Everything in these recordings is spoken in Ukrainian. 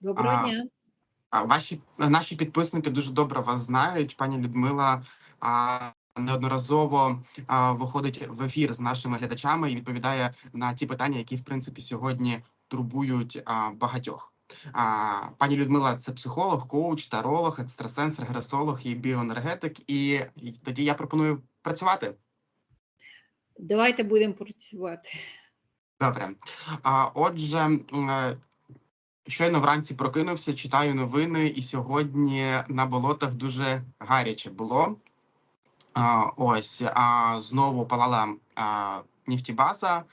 Доброго А, дня. Ваші наші підписники дуже добре вас знають. Пані Людмила а, неодноразово а, виходить в ефір з нашими глядачами і відповідає на ті питання, які в принципі сьогодні турбують а, багатьох. А, пані Людмила це психолог, коуч, таролог, екстрасенс, регресолог і біоенергетик. І, і тоді я пропоную працювати. Давайте будемо працювати. Добре. А, отже, е, щойно вранці прокинувся, читаю новини, і сьогодні на болотах дуже гаряче було. А, ось а, знову палала а, нефтібаза.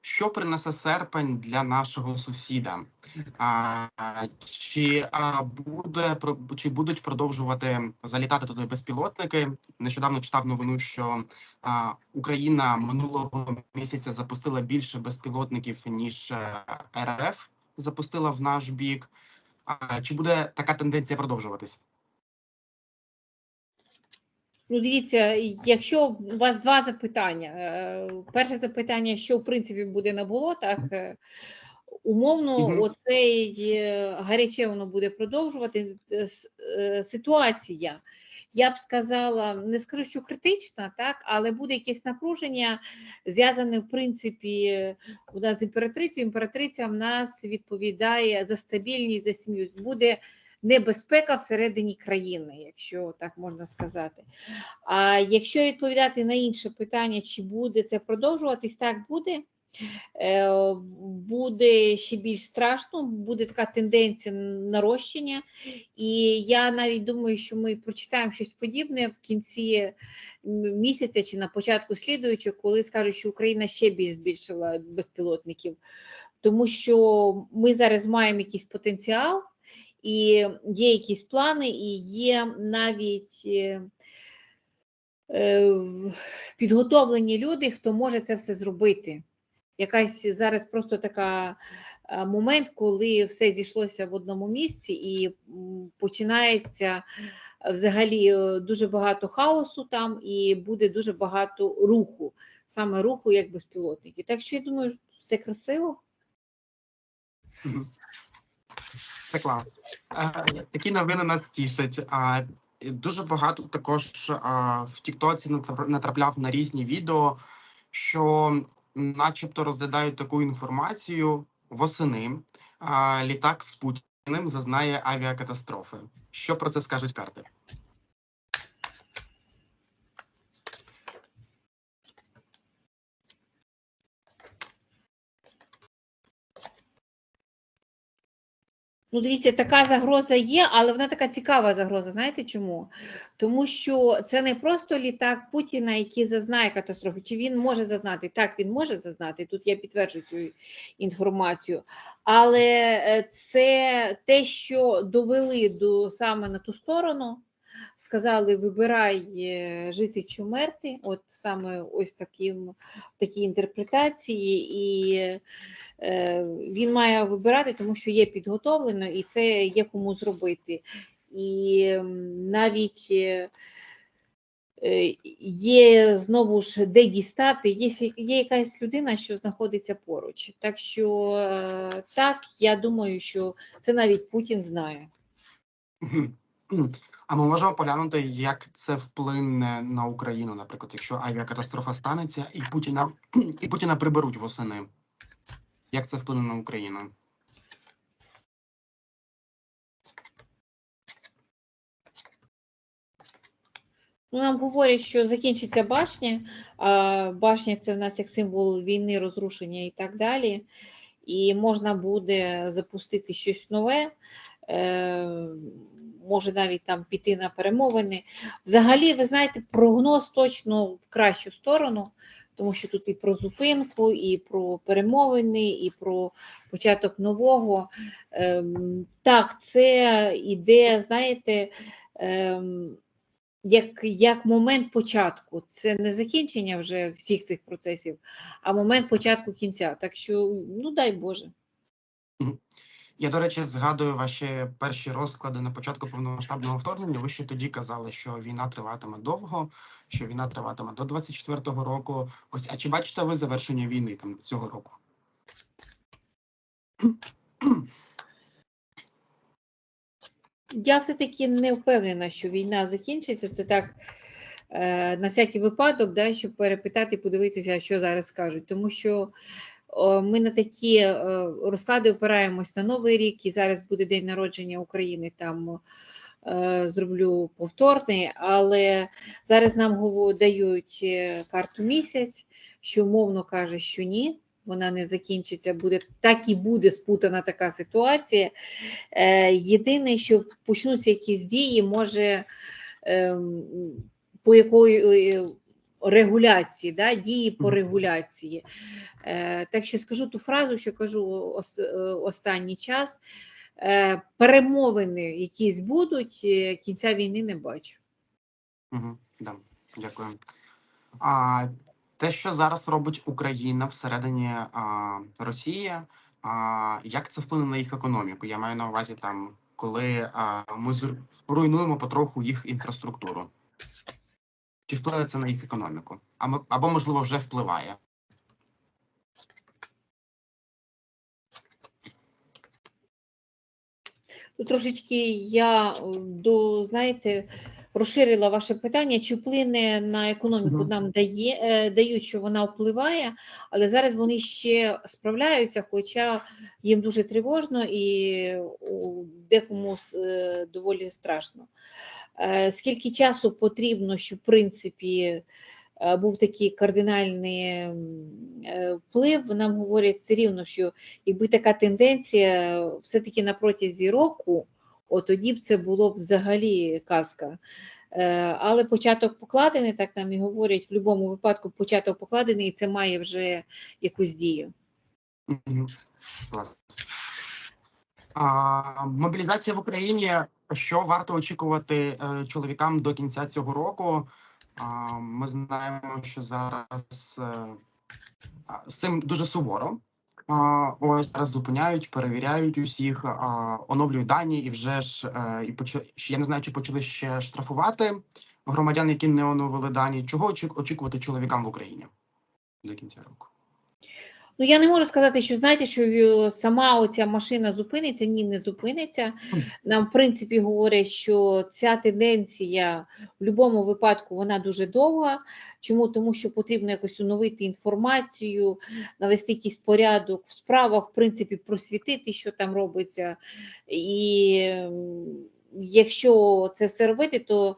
Що принесе серпень для нашого сусіда? А, чи а, буде чи будуть продовжувати залітати туди безпілотники? Нещодавно читав новину, що а, Україна минулого місяця запустила більше безпілотників ніж е, РФ запустила в наш бік. Чи буде така тенденція продовжуватись? Ну, дивіться, якщо у вас два запитання. Е, Перше запитання, що в принципі буде на болотах, е, умовно, оцей е, гаряче воно буде продовжувати. Ситуація, я б сказала, не скажу, що критична, так, але буде якесь напруження, зв'язане, в принципі, у нас з імператрицею. Імператриця в нас відповідає за стабільність, за сім'ю. Буде небезпека всередині країни, якщо так можна сказати. А якщо відповідати на інше питання, чи буде це продовжуватись, так буде. Е, Буде ще більш страшно, буде така тенденція нарощення. І я навіть думаю, що ми прочитаємо щось подібне в кінці місяця чи на початку слідуючого, коли скажуть, що Україна ще більш збільшила безпілотників, тому що ми зараз маємо якийсь потенціал, і є якісь плани, і є навіть е, е, підготовлені люди, хто може це все зробити. Якась зараз просто така е, момент, коли все зійшлося в одному місці, і починається е, взагалі е, дуже багато хаосу там, і буде дуже багато руху, саме руху як безпілотники. Так що я думаю, все красиво. Це клас. Такі новини нас тішать. Дуже багато також в Тіктоці натрапляв на різні відео, що начебто розглядають таку інформацію восени. Літак з Путіним зазнає авіакатастрофи. Що про це скажуть карти? Ну, дивіться, така загроза є, але вона така цікава загроза. Знаєте чому? Тому що це не просто літак Путіна, який зазнає катастрофи. Чи він може зазнати? Так, він може зазнати. Тут я підтверджую цю інформацію. Але е, це те, що довели до саме на ту сторону. Сказали, вибирай е, жити чи вмерти. От саме ось таким такі інтерпретації, і е, він має вибирати, тому що є підготовлено, і це є кому зробити. І навіть е, е, є знову ж де дістати, є, є якась людина, що знаходиться поруч. Так що так, я думаю, що це навіть Путін знає. А ми можемо поглянути, як це вплине на Україну, наприклад, якщо авіакатастрофа станеться і Путіна і Путіна приберуть восени. Як це вплине на Україну? Ну, нам говорять, що закінчиться башня. Башня це в нас як символ війни, розрушення і так далі. І можна буде запустити щось нове, е, може навіть там піти на перемовини. Взагалі, ви знаєте, прогноз точно в кращу сторону, тому що тут і про зупинку, і про перемовини, і про початок нового. Ем, так, це іде, знаєте. Ем, як, як момент початку. Це не закінчення вже всіх цих процесів, а момент початку кінця. Так що, ну дай Боже. Я, до речі, згадую ваші перші розклади на початку повномасштабного вторгнення. Ви ще тоді казали, що війна триватиме довго, що війна триватиме до 24-го року. Ось, а чи бачите ви завершення війни там цього року? Я все-таки не впевнена, що війна закінчиться. Це так е, на всякий випадок, да, щоб перепитати, подивитися, що зараз скажуть. Тому що ми на такі е, розклади опираємось на Новий рік, і зараз буде день народження України. Там е, зроблю повторний, але зараз нам дають е, карту місяць, що умовно каже, що ні. Вона не закінчиться, буде так і буде спутана така ситуація. Єдине, що почнуться якісь дії, може ем, по якої регуляції, да, дії по регуляції. Е, так що скажу ту фразу, що кажу ос- е, останній час. Е, перемовини якісь будуть, е, кінця війни не бачу. Угу, да, дякую. А, те, що зараз робить Україна всередині а, Росії, а, як це вплине на їх економіку? Я маю на увазі там, коли а, ми руйнуємо потроху їх інфраструктуру. Чи вплине це на їх економіку? Або, можливо, вже впливає. Трошечки я до, знаєте, розширила ваше питання, чи вплине на економіку Мгм. нам дає, е, дають, що вона впливає, але зараз вони ще справляються, хоча їм дуже тривожно і декому е, доволі страшно. Е, Скільки часу потрібно, щоб в принципі був такий кардинальний вплив, нам говорять все рівно, що якби така тенденція все-таки на протязі року, от тоді б це було б взагалі казка. Е, Але початок покладений, так нам і говорять, в будь-якому випадку початок покладений, і це має вже якусь дію. А, мобілізація в Україні. Що варто очікувати е, чоловікам до кінця цього року? Ми знаємо, що зараз е, з цим дуже суворо. Ось зараз зупиняють, перевіряють усіх, оновлюють дані, і вже ж е, і почали, я не знаю, чи почали ще штрафувати громадян, які не оновили дані. Чого очі- очікувати чоловікам в Україні до кінця року? Ну, я не можу сказати, що знаєте, що е, сама оця машина зупиниться, ні, не зупиниться. Нам, в принципі, говорять, що ця тенденція в будь-якому випадку вона дуже довга. Чому? Тому що потрібно якось оновити інформацію, навести якийсь порядок в справах, в принципі, просвітити, що там робиться. І якщо це все робити, то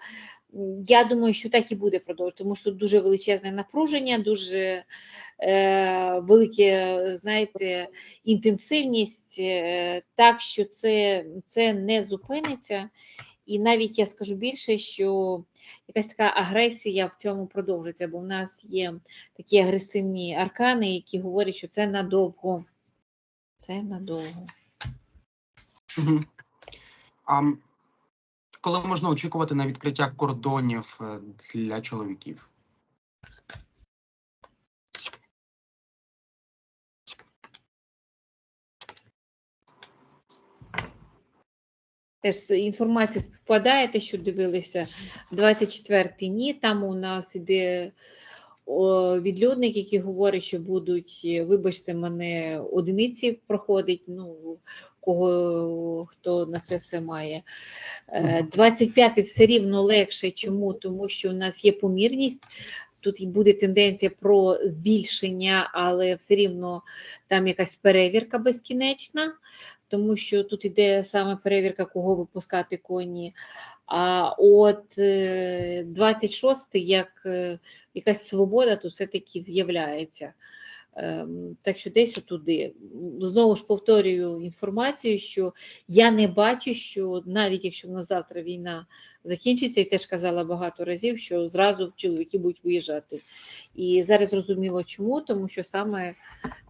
я думаю, що так і буде продовжувати, тому що тут дуже величезне напруження, дуже е, велике, знаєте, інтенсивність, е, так що це, це не зупиниться. І навіть я скажу більше, що якась така агресія в цьому продовжиться, бо в нас є такі агресивні аркани, які говорять, що це надовго. Це надовго. М, коли можна очікувати на відкриття кордонів е, для чоловіків? Теж інформація співпадає, те, що дивилися 24-й ні. Там у нас іде відлюдник, який говорить, що будуть, е, вибачте, мене одиниці проходить. Ну, кого хто на це все має. Е, 25-й все рівно легше. Чому? Тому що у нас є помірність. Тут буде тенденція про збільшення, але все рівно там якась перевірка безкінечна тому що тут іде саме перевірка, кого випускати коні. А от е, 26 як е, якась свобода, то все-таки з'являється. Ем, Так що десь отуди. Знову ж повторюю інформацію, що я не бачу, що навіть якщо в нас завтра війна закінчиться, і теж казала багато разів, що зразу чоловіки будуть виїжджати. І зараз зрозуміло чому, тому що саме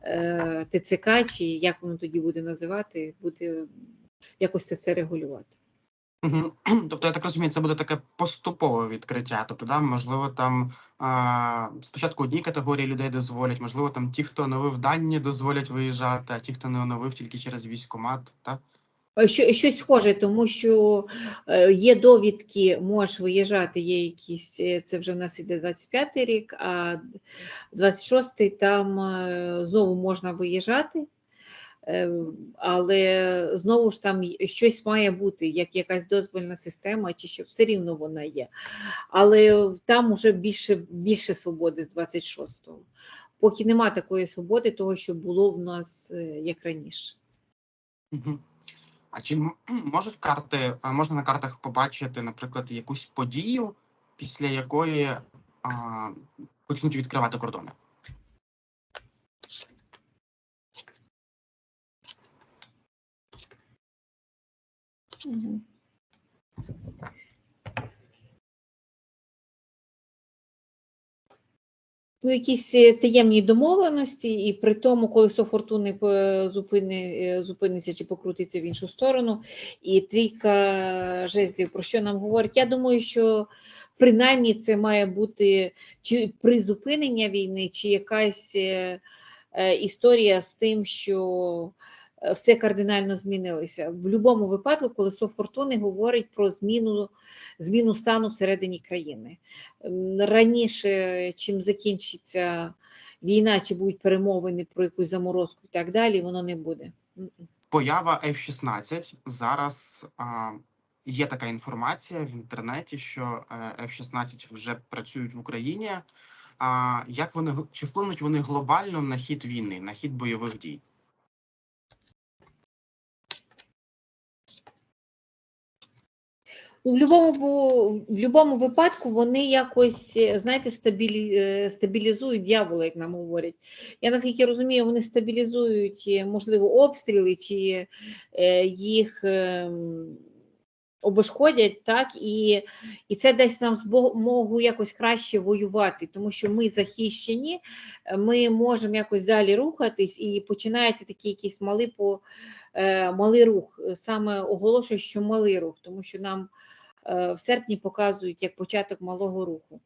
е, ТЦК, чи як воно тоді буде називати, буде якось це все регулювати. Тобто, я так розумію, це буде таке поступове відкриття. Тобто, да, можливо, там а, спочатку одній категорії людей дозволять, можливо, там ті, хто оновив дані, дозволять виїжджати, а ті, хто не оновив, тільки через військкомат, так? Е, Що, щось схоже, тому що е, є довідки, можеш виїжджати, є якісь, е, це вже в нас іде 25-й рік, а 26-й там знову можна виїжджати. Е, Але знову ж там щось має бути, як якась дозвольна система, чи що все рівно вона є. Але там уже більше, більше свободи з 26-го. Поки нема такої свободи, того, що було в нас е, як раніше. А чи можуть карти, можна на картах побачити, наприклад, якусь подію, після якої а, почнуть відкривати кордони? Ну, якісь е, таємні домовленості, і при тому колесо фортуни зупини, е, зупиниться чи покрутиться в іншу сторону. І трійка жезлів, про що нам говорить? Я думаю, що принаймні це має бути чи призупинення війни, чи якась е, е, історія з тим, що е, все кардинально змінилося. В будь-якому випадку колесо фортуни говорить про зміну, зміну стану всередині країни. Раніше, чим закінчиться війна, чи будуть перемовини про якусь заморозку і так далі, воно не буде. Поява F-16 зараз а, є така інформація в інтернеті, що е, F-16 вже працюють в Україні. А як вони чи вплинуть вони глобально на хід війни, на хід бойових дій? В будь-якому випадку вони якось, е, знаєте, стабілі, е, стабілізують дьявола, як нам говорять. Я наскільки розумію, вони стабілізують, е, можливо, обстріли чи їх ем, обешкодять, так, і, і це дасть нам змогу якось краще воювати, тому що ми захищені, ми можемо якось далі рухатись, і починається такий якийсь малий, по, малий рух. Саме оголошую, що малий рух, тому що нам в серпні показують як початок малого руху.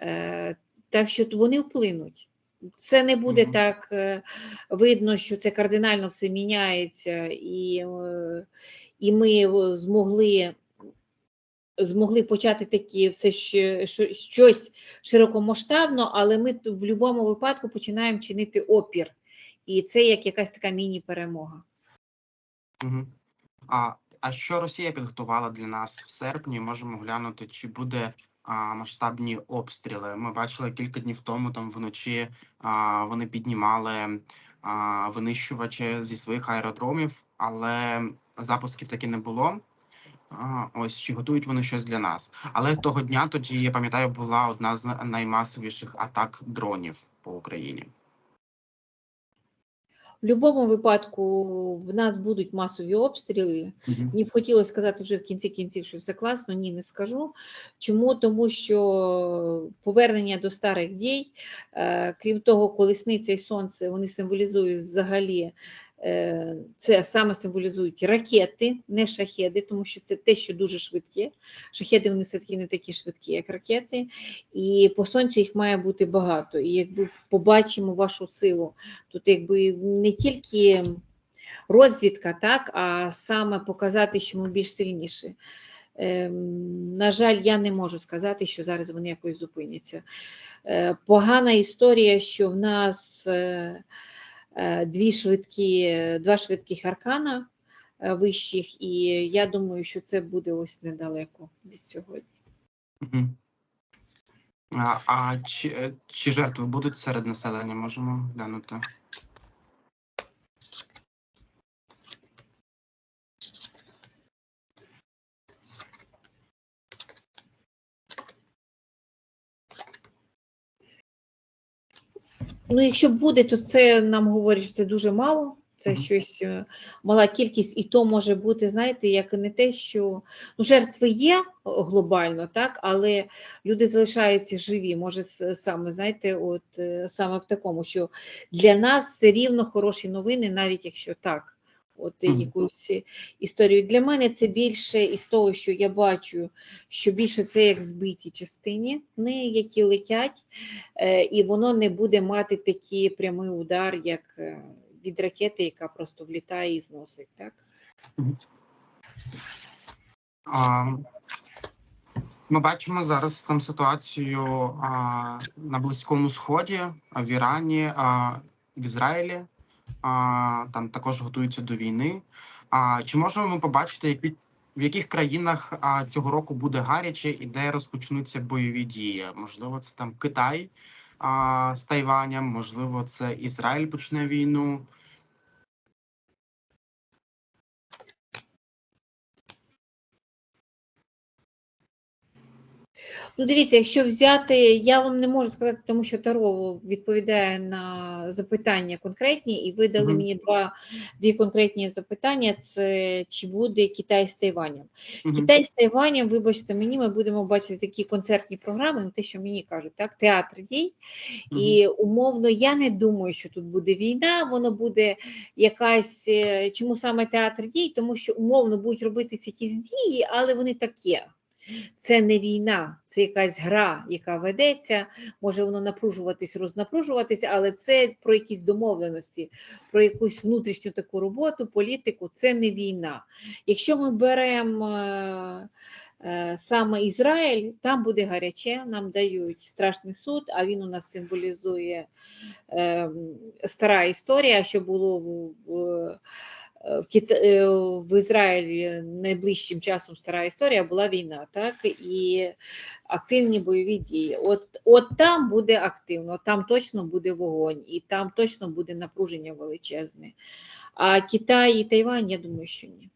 Е, Так що вони вплинуть. Це не буде Мгм. так е, видно, що це кардинально все міняється, і, е, і ми е, змогли. Змогли почати такі все ще що- щось широкомасштабно, але ми в будь-якому випадку починаємо чинити опір. І це як якась така міні-перемога. Угу. А, а що Росія підготувала для нас в серпні? Можемо глянути, чи буде а, масштабні обстріли. Ми бачили кілька днів тому, там вночі а, вони піднімали а, винищувачі зі своїх аеродромів, але запусків таки не було. А, ось чи готують вони щось для нас. Але того дня тоді, я пам'ятаю, була одна з наймасовіших атак дронів по Україні. В будь-якому випадку в нас будуть масові обстріли. Мені б хотілося сказати вже в кінці кінців, що все класно. Ні, не скажу. Чому? Тому що повернення до старих дій, е, крім того, колесниця і сонце вони символізують взагалі. Е, Це саме символізують ракети, не шахеди, тому що це те, що дуже швидке. Шахеди вони все-таки не такі швидкі, як ракети, і по сонцю їх має бути багато. І якби побачимо вашу силу, тут якби не тільки розвідка, так, а саме показати, що ми більш сильніші. Ем, на жаль, я не можу сказати, що зараз вони якось зупиняться. Е, погана історія, що в нас е, дві швидкі, два швидких аркана е, вищих, і я думаю, що це буде ось недалеко від сьогодні. А, а чи, е, чи жертви будуть серед населення? Можемо глянути. Ну, якщо буде, то це нам говорять, що це дуже мало. Це щось е, мала кількість, і то може бути, знаєте, як не те, що ну, жертви є глобально, так, але люди залишаються живі. Може, саме знаєте, от е, саме в такому, що для нас все рівно хороші новини, навіть якщо так. От якусь історію. Для мене це більше із того, що я бачу, що більше це як збиті частині, не які летять, е, і воно не буде мати такий прямий удар, як е, від ракети, яка просто влітає і зносить. Так? А, ми бачимо зараз там ситуацію а, на Близькому Сході, в Ірані, а, в Ізраїлі. Там також готуються до війни. А чи можемо ми побачити, які в яких країнах а, цього року буде гаряче і де розпочнуться бойові дії? Можливо, це там Китай а, з Тайванем, можливо, це Ізраїль почне війну. Ну, дивіться, якщо взяти, я вам не можу сказати, тому що Таро відповідає на запитання конкретні, і ви дали Мгм. мені два дві конкретні запитання: це чи буде Китай з Тайванем. Мгм. Китай з Тайванем, вибачте мені, ми будемо бачити такі концертні програми, ну те, що мені кажуть, так, театр дій. І умовно, я не думаю, що тут буде війна, воно буде якась. е, Чому саме театр дій? Тому що умовно будуть робитися якісь дії, але вони такі. Це не війна, це якась гра, яка ведеться. Може воно напружуватись, рознапружуватися, але це про якісь домовленості, про якусь внутрішню таку роботу, політику. Це не війна. Якщо ми беремо е, е, саме Ізраїль, там буде гаряче, нам дають страшний суд, а він у нас символізує е, стара історія, що було в. в в, Кита... е, в Ізраїлі найближчим часом стара історія була війна, так і активні бойові дії. От, от там буде активно, там точно буде вогонь, і там точно буде напруження величезне. А Китай і Тайвань, я думаю, що ні.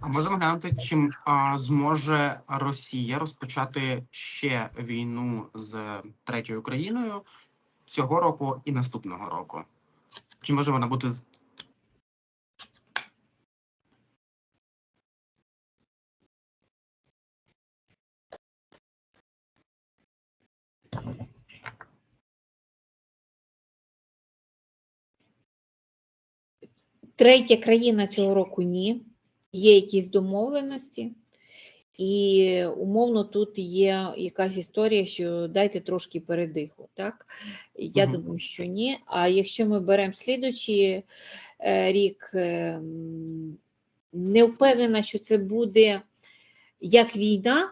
А можемо глянути, чим а, зможе Росія розпочати ще війну з третьою країною цього року і наступного року? Чи може вона бути Третя країна цього року ні. Є якісь домовленості, і умовно тут є якась історія, що дайте трошки передиху. Так? Я Мгм. думаю, що ні. А якщо ми беремо слідуючий е, рік, е, не впевнена, що це буде як війна,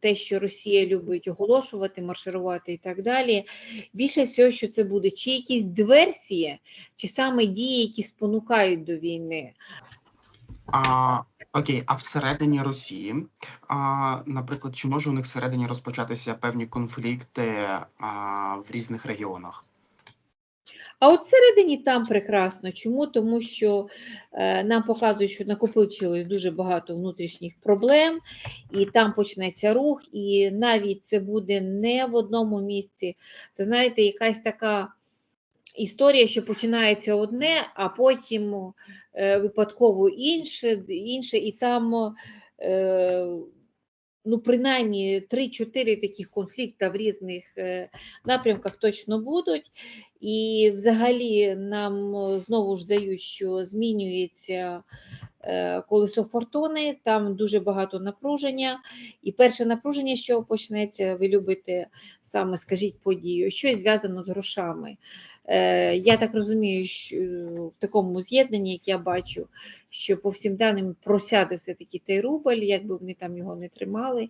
те, що Росія любить оголошувати, марширувати і так далі. Більше всього, що це буде чи якісь диверсії, чи саме дії, які спонукають до війни. а, окей, а всередині Росії, а, наприклад, чи може у них всередині розпочатися певні конфлікти а, в різних регіонах? А от всередині там прекрасно. Чому? Тому що е, нам показують, що накопичилось дуже багато внутрішніх проблем, і там почнеться рух, і навіть це буде не в одному місці. Ти знаєте, якась така історія, що починається одне, а потім е, випадково інше, інше, і там. Ну, принаймні 3-4 таких конфлікти в різних е, напрямках точно будуть. І взагалі нам е, знову ж дають, що змінюється е, колесо фортуни, там дуже багато напруження. І перше напруження, що почнеться, ви любите саме, скажіть подію, щось зв'язано з грошами. Е, Я так розумію, що в такому з'єднанні, як я бачу, що по всім даним просяде все-таки той рубль, якби вони там його не тримали,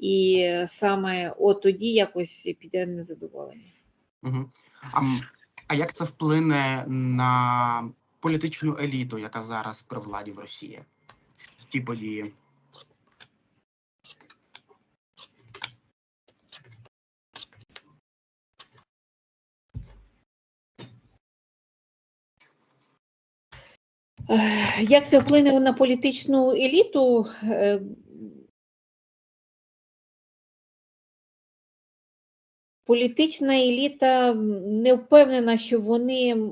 і саме от тоді якось піде незадоволення. А, а як це вплине на політичну еліту, яка зараз при владі в Росії? Ті події? Як це вплине на політичну еліту? Е, Політична еліта не впевнена, що вони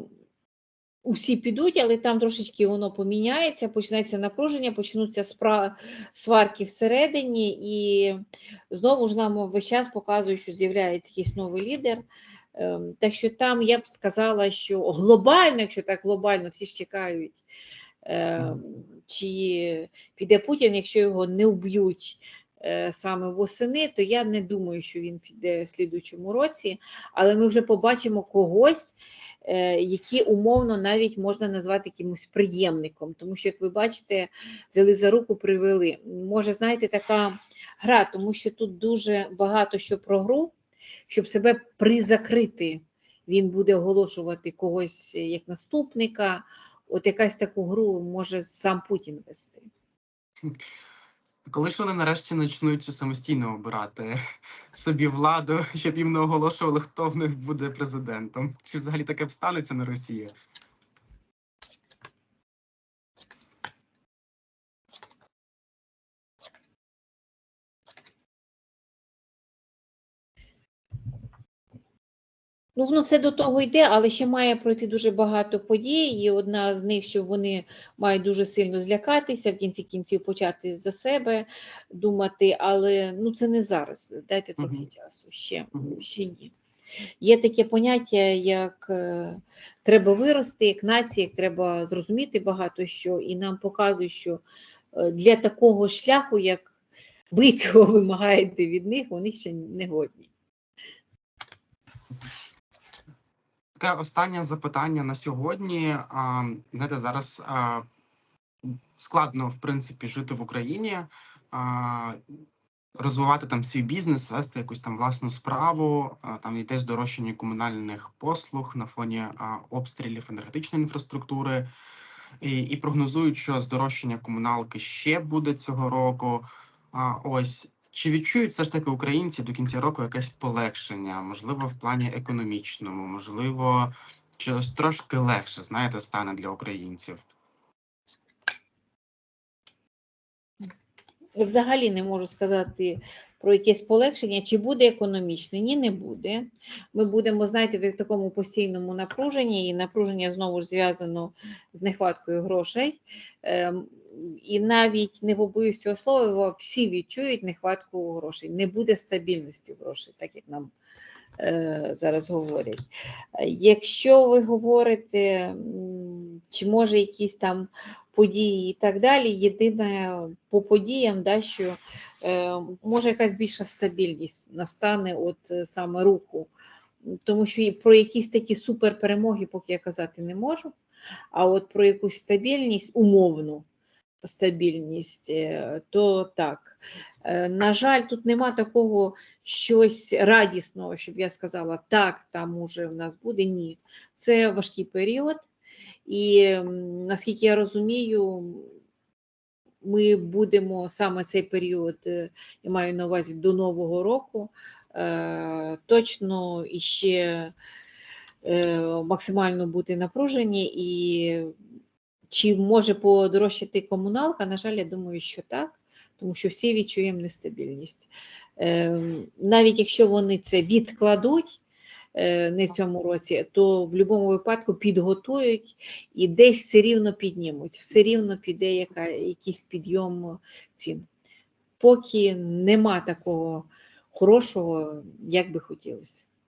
усі підуть, але там трошечки воно поміняється, почнеться напруження, почнуться спра... сварки всередині, і знову ж нам весь час показують, що з'являється якийсь новий лідер. Ем, Так що там я б сказала, що глобально, якщо так глобально всі ж чекають, ем, чи піде Путін, якщо його не вб'ють е, саме восени, то я не думаю, що він піде в слідуючому році, але ми вже побачимо когось, е, які умовно навіть можна назвати якимось приємником, тому що, як ви бачите, взяли за руку, привели. Може, знаєте, така гра, тому що тут дуже багато що про гру, щоб себе призакрити він буде оголошувати когось як наступника. От якась таку гру може сам Путін вести. Коли ж вони нарешті почнуть самостійно обирати собі владу, щоб їм не оголошували, хто в них буде президентом? Чи взагалі таке б станеться на Росії? Ну, воно все до того йде, але ще має пройти дуже багато подій. І одна з них, що вони мають дуже сильно злякатися, в кінці кінців почати за себе думати, але ну це не зараз. Дайте трохи Мгм. часу. Ще, ще ні. Є таке поняття, як е, треба вирости, як нація, як треба зрозуміти багато що, і нам показують, що е, для такого шляху, як ви цього вимагаєте від них, вони ще не годні. Таке останнє запитання на сьогодні. Знаєте, зараз складно, в принципі, жити в Україні, розвивати там свій бізнес, вести якусь там власну справу. Там йде здорожчання комунальних послуг на фоні обстрілів енергетичної інфраструктури. І, і прогнозують, що здорожчання комуналки ще буде цього року. Ось чи відчують все ж таки українці до кінця року якесь полегшення, можливо, в плані економічному, можливо, чи ось трошки легше, знаєте, стане для українців? Взагалі не можу сказати про якесь полегшення, чи буде економічне. Ні, не буде. Ми будемо, знаєте, в такому постійному напруженні, і напруження знову ж зв'язано з нехваткою грошей. І навіть не побоюсь цього слова, всі відчують нехватку грошей. Не буде стабільності грошей, так як нам е, зараз говорять. Якщо ви говорите, чи може якісь там події і так далі, єдине по подіям, да, що е, може якась більша стабільність настане от е, саме руху. Тому що про якісь такі суперперемоги поки я казати не можу. А от про якусь стабільність, умовну стабільність, е, то так. Е, На жаль, тут нема такого щось радісного, щоб я сказала, так, там уже в нас буде. Ні. Це важкий період. І наскільки я розумію, ми будемо саме цей період, е, я маю на увазі до Нового року, точно іще максимально бути напружені. І чи може подорожчати комуналка? На жаль, я думаю, що так, тому що всі відчуємо нестабільність. Е, Навіть якщо вони це відкладуть, е, не в цьому році, то в будь-якому випадку підготують і десь все рівно піднімуть, все рівно піде яка, якийсь підйом цін. Поки нема такого хорошого, як би хотілося.